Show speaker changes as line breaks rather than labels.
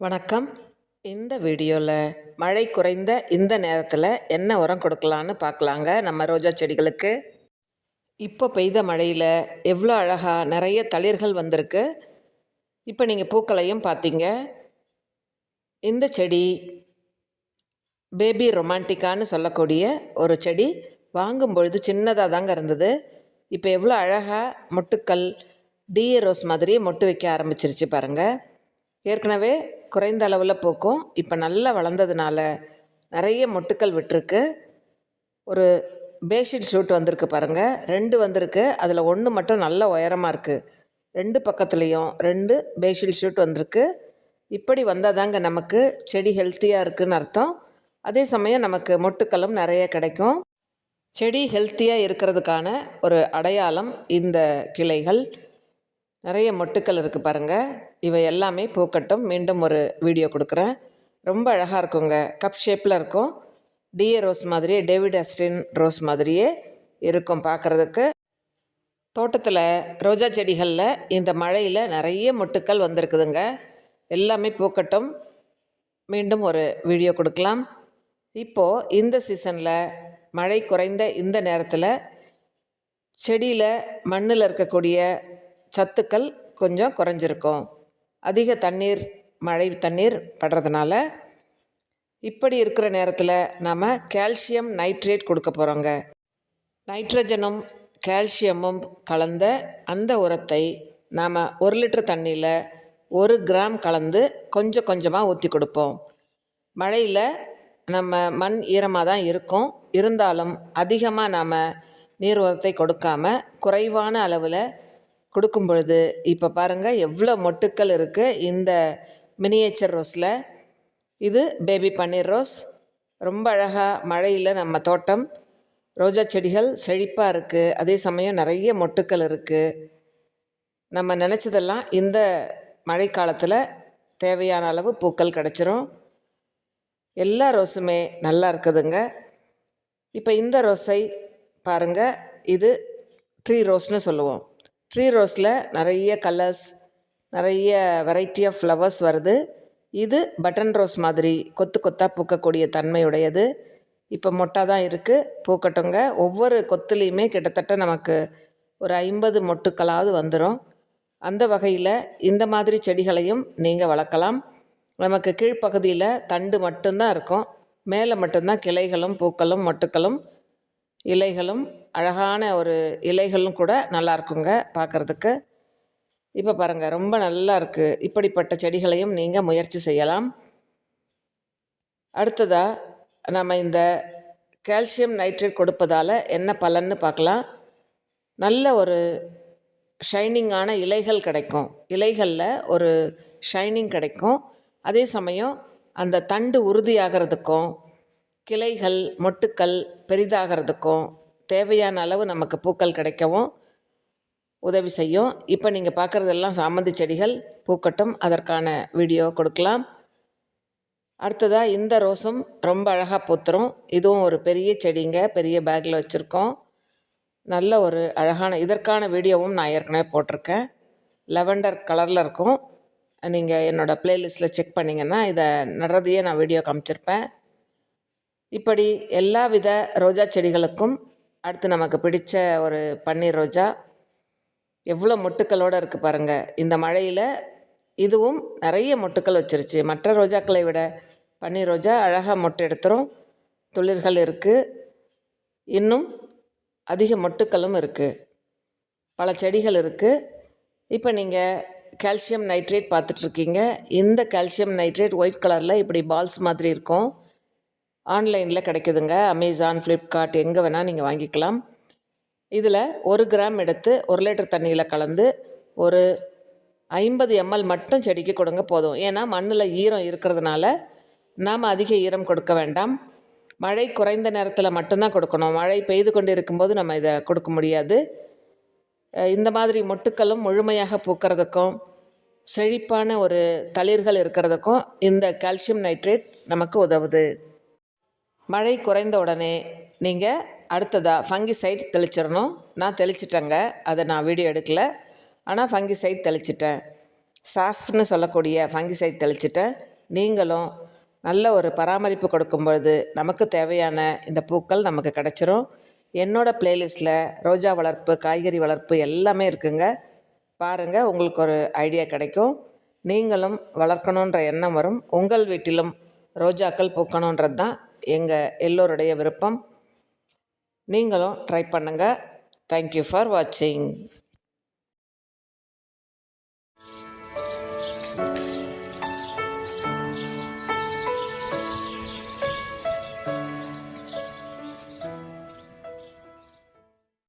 வணக்கம். இந்த வீடியோவில் மழை குறைந்த இந்த நேரத்தில் என்ன உரம் கொடுக்கலான்னு பார்க்கலாங்க நம்ம ரோஜா செடிகளுக்கு. இப்போ பெய்த மழையில் எவ்வளோ அழகாக நிறைய தளிர்கள் வந்திருக்கு. இப்போ நீங்கள் பூக்களையும் பார்த்தீங்க இந்த செடி பேபி ரொமான்டிக்கான்னு சொல்லக்கூடிய ஒரு செடி வாங்கும் பொழுது சின்னதாக தாங்க இருந்தது. இப்போ எவ்வளோ அழகாக மொட்டுக்கள் டிஏ ரோஸ் மாதிரி மொட்டு வைக்க ஆரம்பிச்சிருச்சு பாருங்கள் ஏற்கனவே குறைந்த அளவில் பூக்கும். இப்போ நல்லா வளர்ந்ததுனால நிறைய மொட்டுக்கள் விட்டுருக்கு. ஒரு பேஷில் ஷூட் வந்திருக்கு பாருங்கள் ரெண்டு வந்திருக்கு. அதில் ஒன்று மட்டும் நல்ல உயரமாக இருக்குது ரெண்டு பக்கத்துலேயும் ரெண்டு பேஷில் ஷூட் வந்திருக்கு. இப்படி வந்தால் தாங்க நமக்கு செடி ஹெல்த்தியாக இருக்குதுன்னு அர்த்தம். அதே சமயம் நமக்கு மொட்டுக்களும் நிறைய கிடைக்கும். செடி ஹெல்த்தியாக இருக்கிறதுக்கான ஒரு அடையாளம் இந்த கிளைகள். நிறைய மொட்டுக்கள் இருக்குது பாருங்கள் இவை எல்லாமே பூக்கட்டும். மீண்டும் ஒரு வீடியோ கொடுக்குறேன். ரொம்ப அழகாக இருக்குங்க. கப் ஷேப்பில் இருக்கும். டிஏ ரோஸ் மாதிரியே டேவிட் அஸ்டின் ரோஸ் மாதிரியே இருக்கும் பார்க்குறதுக்கு. தோட்டத்தில் ரோஜா செடிகளில் இந்த மழையில் நிறைய மொட்டுக்கள் வந்திருக்குதுங்க. எல்லாமே பூக்கட்டும். மீண்டும் ஒரு வீடியோ கொடுக்கலாம். இப்போது இந்த சீசனில் மழை குறைந்த இந்த நேரத்தில் செடியில் மண்ணில் இருக்கக்கூடிய சத்துக்கள் கொஞ்சம் குறைஞ்சிருக்கும். அதிக தண்ணீர் மழை தண்ணீர் படுறதுனால இப்படி இருக்கிற நேரத்தில் நாம் கால்சியம் நைட்ரேட் கொடுக்க போகிறோங்க நைட்ரஜனும் கால்சியமும் கலந்த அந்த உரத்தை நாம் ஒரு லிட்டர் தண்ணியில் ஒரு கிராம் கலந்து கொஞ்சம் கொஞ்சமாக ஊற்றி கொடுப்போம். மழையில் நம்ம மண் ஈரமாக தான் இருக்கும். இருந்தாலும் அதிகமாக நாம் நீர் உரத்தை கொடுக்காம குறைவான அளவில் கொடுக்கும் பொழுது இப்போ பாருங்கள் எவ்வளோ மொட்டுக்கள் இருக்குது இந்த மினியேச்சர் ரோஸில் இது பேபி பன்னீர் ரோஸ். ரொம்ப அழகாக மழையில் நம்ம தோட்டம் ரோஜா செடிகள் செழிப்பாக இருக்குது அதே சமயம் நிறைய மொட்டுக்கள் இருக்குது நம்ம நினச்சதெல்லாம் இந்த மழைக்காலத்தில் தேவையான அளவு பூக்கள் கிடச்சிரும். எல்லா ரோஸுமே நல்லா இருக்குதுங்க. இப்போ இந்த ரோஸை பாருங்கள் இது ட்ரீ ரோஸ்னு சொல்லுவோம். ட்ரீ ரோஸில் நிறைய கலர்ஸ் நிறைய வெரைட்டி ஆஃப் ஃப்ளவர்ஸ் வருது. இது பட்டன் ரோஸ் மாதிரி கொத்து கொத்தாக பூக்கக்கூடிய தன்மையுடையது. இப்போ மொட்டாக தான் இருக்குது பூக்கட்டுங்க ஒவ்வொரு கொத்துலேயுமே கிட்டத்தட்ட நமக்கு ஒரு ஐம்பது மொட்டுக்களாவது வந்துடும் அந்த வகையில் இந்த மாதிரி செடிகளையும் நீங்கள் வளர்க்கலாம். நமக்கு கீழ்ப்பகுதியில் தண்டு மட்டும்தான் இருக்கும். மேலே மட்டும்தான் கிளைகளும் பூக்களும் மொட்டுக்களும் இலைகளும் அழகான ஒரு இலைகளும் கூட நல்லா இருக்குங்க பார்க்குறதுக்கு இப்போ பாருங்கள் ரொம்ப நல்லா இருக்குது இப்படிப்பட்ட செடிகளையும் நீங்கள் முயற்சி செய்யலாம். அடுத்ததாக நம்ம இந்த கால்சியம் நைட்ரேட் கொடுப்பதால் என்ன பலன்னு பார்க்கலாம். நல்ல ஒரு ஷைனிங்கான இலைகள் கிடைக்கும். இலைகளில் ஒரு ஷைனிங் கிடைக்கும். அதே சமயம் அந்த தண்டு உறுதியாகிறதுக்கும் கிளைகள் மொட்டுக்கள் பெரிதாகிறதுக்கும் தேவையான அளவு நமக்கு பூக்கள் கிடைக்கவும் உதவி செய்யும். இப்போ நீங்கள் பார்க்குறதெல்லாம் சாமந்தி செடிகள் பூக்கட்டும் அதற்கான வீடியோ கொடுக்கலாம். அடுத்ததாக இந்த ரோஸும் ரொம்ப அழகாக பூத்துரும். இதுவும் ஒரு பெரிய செடிங்க பெரிய பேக்கில் வச்சுருக்கோம். நல்ல ஒரு அழகான இதற்கான வீடியோவும் நான் ஏற்கனவே போட்டிருக்கேன். லெவண்டர் கலரில் இருக்கும். நீங்கள் என்னோடய ப்ளேலிஸ்ட்டில் செக் பண்ணிங்கன்னா இதை நடுறதையே நான் வீடியோ காமிச்சிருப்பேன். இப்படி எல்லா வித ரோஜா செடிகளுக்கும் அடுத்து நமக்கு பிடித்த ஒரு பன்னீர் ரோஜா. எவ்வளோ மொட்டுக்களோடு இருக்குது பாருங்கள் இந்த மழையில் இதுவும் நிறைய மொட்டுக்கள் வச்சிருச்சு. மற்ற ரோஜாக்களை விட பன்னீர் ரோஜா அழகாக மொட்டை எடுத்துரும். துளிர்கள் இருக்குது இன்னும் அதிக மொட்டுக்களும் இருக்குது பல செடிகள் இருக்குது இப்போ நீங்கள் கால்சியம் நைட்ரேட் பார்த்துட்ருக்கீங்க. இந்த கால்சியம் நைட்ரேட் ஒயிட் கலரில் இப்படி பால்ஸ் மாதிரி இருக்கும். ஆன்லைனில் கிடைக்குதுங்க. அமேசான் ஃப்ளிப்கார்ட் எங்கே வேணால் நீங்கள் வாங்கிக்கலாம். இதில் ஒரு கிராம் எடுத்து ஒரு லிட்டர் தண்ணியில் கலந்து ஒரு ஐம்பது எம்எல் மட்டும் செடிக்கு கொடுங்க போதும். ஏன்னா மண்ணில் ஈரம் இருக்கிறதுனால நாம் அதிக ஈரம் கொடுக்க வேண்டாம். மழை குறைந்த நேரத்தில் மட்டும்தான் கொடுக்கணும். மழை பெய்து கொண்டு இருக்கும்போது நம்ம இதை கொடுக்க முடியாது. இந்த மாதிரி மொட்டுக்களும் முழுமையாக பூக்கிறதுக்கும் செழிப்பான ஒரு தளிர்கள் இருக்கிறதுக்கும் இந்த கால்சியம் நைட்ரேட் நமக்கு உதவுது. மழை குறைந்த உடனே நீங்கள் அடுத்ததாக ஃபங்கிசைட் தெளிச்சிடணும். நான் தெளிச்சிட்டேங்க. அதை நான் வீடியோ எடுக்கலை. ஆனால் ஃபங்கிசைட் தெளிச்சிட்டேன். சாஃப்ட்னு சொல்லக்கூடிய ஃபங்கிசைட் தெளிச்சிட்டேன். நீங்களும் நல்ல ஒரு பராமரிப்பு கொடுக்கும் பொழுது நமக்கு தேவையான இந்த பூக்கள் நமக்கு கிடச்சிரும். என்னோடய பிளேலிஸ்ட்டில் ரோஜா வளர்ப்பு காய்கறி வளர்ப்பு எல்லாமே இருக்குங்க. பாருங்கள் உங்களுக்கு ஒரு ஐடியா கிடைக்கும். நீங்களும் வளர்க்கணுன்ற எண்ணம் வரும். உங்கள் வீட்டிலும் ரோஜாக்கள் பூக்கணுன்றது தான் எங்கள் எல்லோருடைய விருப்பம். நீங்களும் ட்ரை பண்ணுங்கள் தேங்க்யூ ஃபார் வாட்சிங் you.